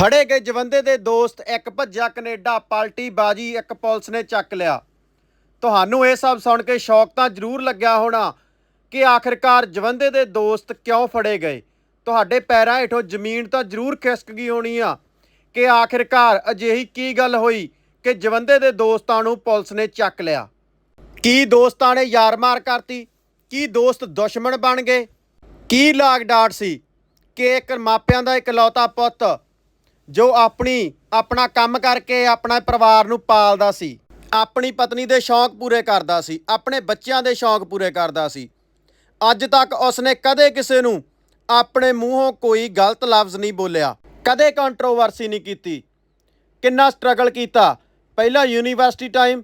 ਫੜੇ ਗਏ ਜਵੰਦੇ ਦੇ ਦੋਸਤ ਇੱਕ ਭੱਜਿਆ ਕੈਨੇਡਾ ਪਾਲਟੀ ਬਾਜੀ ਇੱਕ ਪੁਲਿਸ ਨੇ ਚੱਕ ਲਿਆ। ਤੁਹਾਨੂੰ ਇਹ ਸਭ ਸੁਣ ਕੇ ਸ਼ੌਕ ਤਾਂ ਜ਼ਰੂਰ ਲੱਗਿਆ ਹੋਣਾ ਕਿ ਆਖਿਰਕਾਰ ਜਵੰਦੇ ਦੇ ਦੋਸਤ ਕਿਉਂ ਫੜੇ ਗਏ। ਤੁਹਾਡੇ ਪੈਰਾਂ ਹੇਠੋਂ ਜ਼ਮੀਨ ਤਾਂ ਜ਼ਰੂਰ ਖਿਸਕ ਗਈ ਹੋਣੀ ਆ ਕਿ ਆਖਿਰਕਾਰ ਅਜਿਹੀ ਕੀ ਗੱਲ ਹੋਈ ਕਿ ਜਵੰਦੇ ਦੇ ਦੋਸਤਾਂ ਨੂੰ ਪੁਲਿਸ ਨੇ ਚੱਕ ਲਿਆ। ਕੀ ਦੋਸਤਾਂ ਨੇ ਯਾਰ ਮਾਰ ਕਰਤੀ? ਕੀ ਦੋਸਤ ਦੁਸ਼ਮਣ ਬਣ ਗਏ? ਕੀ ਲਾਗ ਡਾਟ ਸੀ ਕਿ ਇੱਕ ਮਾਪਿਆਂ ਦਾ ਇਕਲੌਤਾ ਪੁੱਤ ਜੋ ਆਪਣੀ, ਆਪਣਾ ਕੰਮ ਕਰਕੇ ਆਪਣਾ ਪਰਿਵਾਰ ਨੂੰ ਪਾਲਦਾ ਸੀ। ਆਪਣੀ ਪਤਨੀ ਦੇ ਸ਼ੌਂਕ ਪੂਰੇ ਕਰਦਾ ਸੀ। ਆਪਣੇ ਬੱਚਿਆਂ ਦੇ ਸ਼ੌਂਕ ਪੂਰੇ ਕਰਦਾ ਸੀ। ਅੱਜ ਤੱਕ ਉਸਨੇ ਕਦੇ ਕਿਸੇ ਨੂੰ ਆਪਣੇ ਮੂੰਹੋਂ ਕੋਈ ਗਲਤ ਲਫ਼ਜ਼ ਨਹੀਂ ਬੋਲਿਆ। ਕਦੇ ਕੰਟਰੋਵਰਸੀ ਨਹੀਂ ਕੀਤੀ। ਕਿੰਨਾ ਸਟਰਗਲ ਕੀਤਾ। ਪਹਿਲਾਂ ਯੂਨੀਵਰਸਿਟੀ ਟਾਈਮ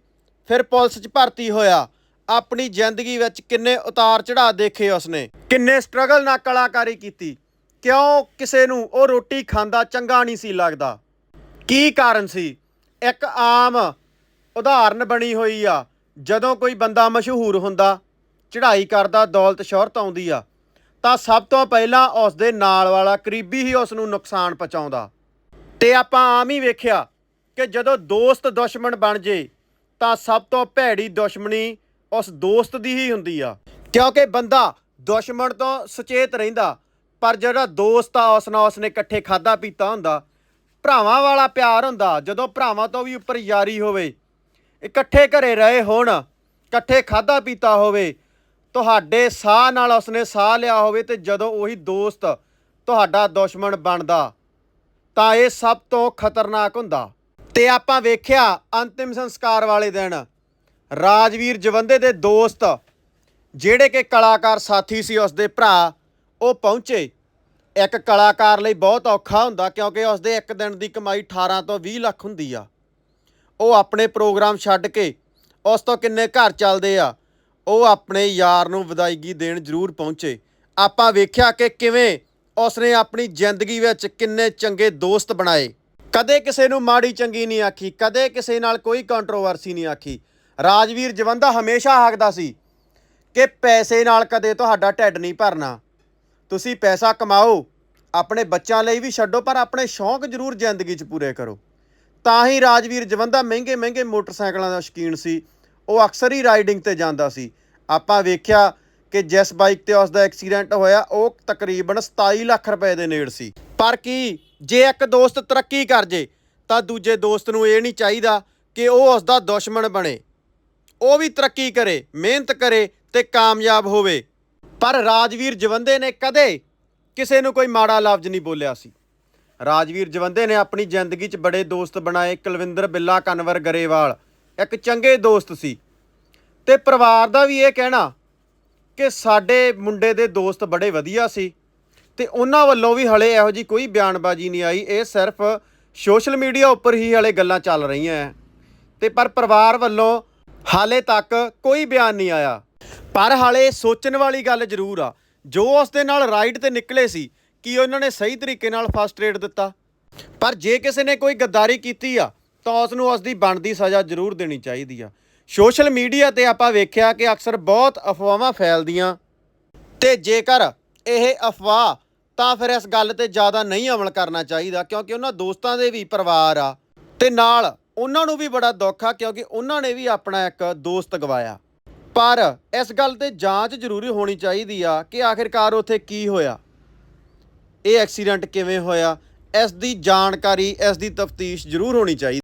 ਫਿਰ ਪੁਲਿਸ 'ਚ ਭਰਤੀ ਹੋਇਆ। ਆਪਣੀ ਜ਼ਿੰਦਗੀ ਵਿੱਚ ਕਿੰਨੇ ਉਤਾਰ ਚੜਾਅ ਦੇਖੇ ਉਸਨੇ। ਕਿੰਨੇ ਸਟਰਗਲ ਨਾਲ ਕਲਾਕਾਰੀ ਕੀਤੀ। ਕਿਉਂ ਕਿਸੇ ਨੂੰ ਉਹ ਰੋਟੀ ਖਾਂਦਾ ਚੰਗਾ ਨਹੀਂ ਸੀ ਲੱਗਦਾ? ਕੀ ਕਾਰਨ ਸੀ? ਇੱਕ ਆਮ ਉਦਾਹਰਨ ਬਣੀ ਹੋਈ ਆ, ਜਦੋਂ ਕੋਈ ਬੰਦਾ ਮਸ਼ਹੂਰ ਹੁੰਦਾ, ਚੜ੍ਹਾਈ ਕਰਦਾ, ਦੌਲਤ ਸ਼ੋਹਰਤ ਆਉਂਦੀ ਆ, ਤਾਂ ਸਭ ਤੋਂ ਪਹਿਲਾਂ ਉਸ ਦੇ ਨਾਲ ਵਾਲਾ ਕਰੀਬੀ ਹੀ ਉਸ ਨੂੰ ਨੁਕਸਾਨ ਪਹੁੰਚਾਉਂਦਾ। ਤੇ ਆਪਾਂ ਆਮ ਹੀ ਵੇਖਿਆ ਕਿ ਜਦੋਂ ਦੋਸਤ ਦੁਸ਼ਮਣ ਬਣ ਜੇ, ਤਾਂ ਸਭ ਤੋਂ ਭੈੜੀ ਦੁਸ਼ਮਣੀ ਉਸ ਦੋਸਤ ਦੀ ਹੀ ਹੁੰਦੀ ਆ। ਕਿਉਂਕਿ ਬੰਦਾ ਦੁਸ਼ਮਣ ਤੋਂ ਸੁਚੇਤ ਰਹਿੰਦਾ ਪਰ ਜਿਹੜਾ ਦੋਸਤ ਆ, ਉਸ ਨਾਲ ਉਸਨੇ ਇਕੱਠੇ ਖਾਦਾ ਪੀਤਾ ਹੁੰਦਾ। ਭਰਾਵਾਂ ਵਾਲਾ ਪਿਆਰ ਹੁੰਦਾ, ਜਦੋਂ ਭਰਾਵਾਂ ਤੋਂ ਵੀ ਉੱਪਰ ਯਾਰੀ ਹੋਵੇ, ਇਕੱਠੇ ਘਰੇ ਰਹੇ ਹੋਣ, ਇਕੱਠੇ ਖਾਦਾ ਪੀਤਾ ਹੋਵੇ, ਤੁਹਾਡੇ ਸਾਹ ਨਾਲ ਉਸਨੇ ਸਾਹ ਲਿਆ ਹੋਵੇ ਤੇ ਜਦੋਂ ਉਹੀ ਦੋਸਤ ਤੁਹਾਡਾ ਦੁਸ਼ਮਣ ਬਣਦਾ, ਤਾਂ ਇਹ ਸਭ ਤੋਂ ਖਤਰਨਾਕ ਹੁੰਦਾ। ਤੇ ਆਪਾਂ ਵੇਖਿਆ ਅੰਤਿਮ ਸੰਸਕਾਰ ਵਾਲੇ ਦਿਨ, ਰਾਜਵੀਰ ਜਵੰਦੇ ਦੇ ਦੋਸਤ, ਜਿਹੜੇ ਕਿ ਕਲਾਕਾਰ ਸਾਥੀ ਸੀ ਉਸਦੇ ਭਰਾ ਉਹ ਪਹੁੰਚੇ। ਇੱਕ ਕਲਾਕਾਰ ਲਈ ਬਹੁਤ ਔਖਾ ਹੁੰਦਾ ਕਿਉਂਕਿ ਉਸਦੇ ਇੱਕ ਦਿਨ ਦੀ ਕਮਾਈ 18 ਤੋਂ 20 ਲੱਖ ਹੁੰਦੀ ਆ। ਉਹ ਆਪਣੇ ਪ੍ਰੋਗਰਾਮ ਛੱਡ ਕੇ ਉਸ ਤੋਂ ਕਿੰਨੇ ਘਰ ਚੱਲਦੇ ਆ, ਉਹ ਆਪਣੇ ਯਾਰ ਨੂੰ ਵਿਦਾਇਗੀ ਦੇਣ ਜ਼ਰੂਰ ਪਹੁੰਚੇ। ਆਪਾਂ ਵੇਖਿਆ ਕਿ ਕਿਵੇਂ ਉਸਨੇ ਆਪਣੀ ਜ਼ਿੰਦਗੀ ਵਿੱਚ ਕਿੰਨੇ ਚੰਗੇ ਦੋਸਤ ਬਣਾਏ। ਕਦੇ ਕਿਸੇ ਨੂੰ ਮਾੜੀ ਚੰਗੀ ਨਹੀਂ ਆਖੀ, ਕਦੇ ਕਿਸੇ ਨਾਲ ਕੋਈ ਕੰਟਰੋਵਰਸੀ ਨਹੀਂ ਆਖੀ। ਰਾਜਵੀਰ ਜਵੰਦਾ ਹਮੇਸ਼ਾ ਆਖਦਾ ਸੀ ਕਿ ਪੈਸੇ ਨਾਲ ਕਦੇ ਤੁਹਾਡਾ ਢਿੱਡ ਨਹੀਂ ਭਰਨਾ। ਤੁਸੀਂ ਪੈਸਾ ਕਮਾਓ, ਆਪਣੇ ਬੱਚਿਆਂ ਲਈ ਵੀ ਛੱਡੋ, ਪਰ ਆਪਣੇ ਸ਼ੌਂਕ ਜ਼ਰੂਰ ਜ਼ਿੰਦਗੀ 'ਚ ਪੂਰੇ ਕਰੋ। ਤਾਂ ਹੀ ਰਾਜਵੀਰ ਜਵੰਦਾ ਮਹਿੰਗੇ ਮਹਿੰਗੇ ਮੋਟਰਸਾਈਕਲਾਂ ਦਾ ਸ਼ੌਕੀਨ ਸੀ। ਉਹ ਅਕਸਰ ਹੀ ਰਾਈਡਿੰਗ ਤੇ ਜਾਂਦਾ ਸੀ। ਆਪਾਂ ਵੇਖਿਆ ਕਿ ਜਿਸ ਬਾਈਕ ਤੇ ਉਸ ਦਾ ਐਕਸੀਡੈਂਟ ਹੋਇਆ, ਉਹ ਤਕਰੀਬਨ 27 ਲੱਖ ਰੁਪਏ ਦੇ ਨੇੜ ਸੀ। ਪਰ ਕੀ, ਜੇ ਇੱਕ ਦੋਸਤ ਤਰੱਕੀ ਕਰ ਜੇ, ਤਾਂ ਦੂਜੇ ਦੋਸਤ ਨੂੰ ਇਹ ਨਹੀਂ ਚਾਹੀਦਾ ਕਿ ਉਹ ਉਸ ਦਾ ਦੁਸ਼ਮਣ ਬਣੇ। ਉਹ ਵੀ ਤਰੱਕੀ ਕਰੇ, ਮਿਹਨਤ ਕਰੇ ਤੇ ਕਾਮਯਾਬ ਹੋਵੇ। ਪਰ ਰਾਜਵੀਰ ਜਵੰਦੇ ਨੇ ਕਦੇ ਕਿਸੇ ਨੂੰ ਕੋਈ ਮਾੜਾ ਲਫ਼ਜ਼ ਨਹੀਂ ਬੋਲਿਆ ਸੀ। ਰਾਜਵੀਰ ਜਵੰਦੇ ਨੇ ਆਪਣੀ ਜ਼ਿੰਦਗੀ 'ਚ ਬੜੇ ਦੋਸਤ ਬਣਾਏ ਕੁਲਵਿੰਦਰ ਬਿੱਲਾ ਕਨਵਰ ਗਰੇਵਾਲ, ਇੱਕ ਚੰਗੇ ਦੋਸਤ ਸੀ। ਤੇ ਪਰਿਵਾਰ ਦਾ ਵੀ ਇਹ ਕਹਿਣਾ ਕਿ ਸਾਡੇ ਮੁੰਡੇ ਦੇ ਦੋਸਤ ਬੜੇ ਵਧੀਆ ਸੀ ਤੇ ਉਹਨਾਂ ਵੱਲੋਂ ਵੀ ਹਲੇ ਇਹੋ ਜੀ ਕੋਈ ਬਿਆਨਬਾਜ਼ੀ ਨਹੀਂ ਆਈ। ਇਹ ਸਿਰਫ ਸੋਸ਼ਲ ਮੀਡੀਆ ਉੱਪਰ ਹੀ ਹਲੇ ਗੱਲਾਂ ਚੱਲ ਰਹੀਆਂ ਹੈ ਤੇ ਪਰ ਪਰਿਵਾਰ ਵੱਲੋਂ ਹਾਲੇ ਤੱਕ ਕੋਈ ਬਿਆਨ ਨਹੀਂ ਆਇਆ। ਪਰ ਹਾਲੇ ਸੋਚਣ ਵਾਲੀ ਗੱਲ ਜ਼ਰੂਰ ਆ, ਜੋ ਉਸ ਦੇ ਨਾਲ ਰਾਈਡ ਤੇ ਨਿਕਲੇ ਸੀ, ਕੀ ਉਹਨਾਂ ਨੇ ਸਹੀ ਤਰੀਕੇ ਨਾਲ ਫਸਟ ਏਡ ਦਿੱਤਾ? ਪਰ ਜੇ ਕਿਸੇ ਨੇ ਕੋਈ ਗੱਦਾਰੀ ਕੀਤੀ ਆ, ਤਾਂ ਉਸ ਨੂੰ ਉਸ ਦੀ ਬਣਦੀ ਸਜ਼ਾ ਜ਼ਰੂਰ ਦੇਣੀ ਚਾਹੀਦੀ ਆ। ਸੋਸ਼ਲ ਮੀਡੀਆ ਤੇ ਆਪਾਂ ਵੇਖਿਆ ਕਿ ਅਕਸਰ ਬਹੁਤ ਅਫਵਾਹਾਂ ਫੈਲਦੀਆਂ। ਤੇ ਜੇਕਰ ਇਹ ਅਫਵਾਹ, ਤਾਂ ਫਿਰ ਇਸ ਗੱਲ ਤੇ ਜ਼ਿਆਦਾ ਨਹੀਂ ਅਮਲ ਕਰਨਾ ਚਾਹੀਦਾ, ਕਿਉਂਕਿ ਉਹਨਾਂ ਦੋਸਤਾਂ ਦੇ ਵੀ ਪਰਿਵਾਰ ਆ। ਤੇ ਨਾਲ ਉਹਨਾਂ ਨੂੰ ਵੀ ਬੜਾ ਦੁੱਖ ਆ ਕਿਉਂਕਿ ਉਹਨਾਂ ਨੇ ਵੀ ਆਪਣਾ ਇੱਕ ਦੋਸਤ ਗਵਾਇਆ। ਪਰ ਇਸ ਗੱਲ ਤੇ ਜਾਂਚ ਜ਼ਰੂਰੀ ਹੋਣੀ ਚਾਹੀਦੀ ਆ ਕਿ ਆਖਿਰਕਾਰ ਉੱਥੇ ਕੀ ਹੋਇਆ। ਇਹ ਐਕਸੀਡੈਂਟ ਕਿਵੇਂ ਹੋਇਆ, ਇਸ ਦੀ ਜਾਣਕਾਰੀ, ਇਸ ਦੀ ਤਫਤੀਸ਼ ਜ਼ਰੂਰ ਹੋਣੀ ਚਾਹੀਦੀ।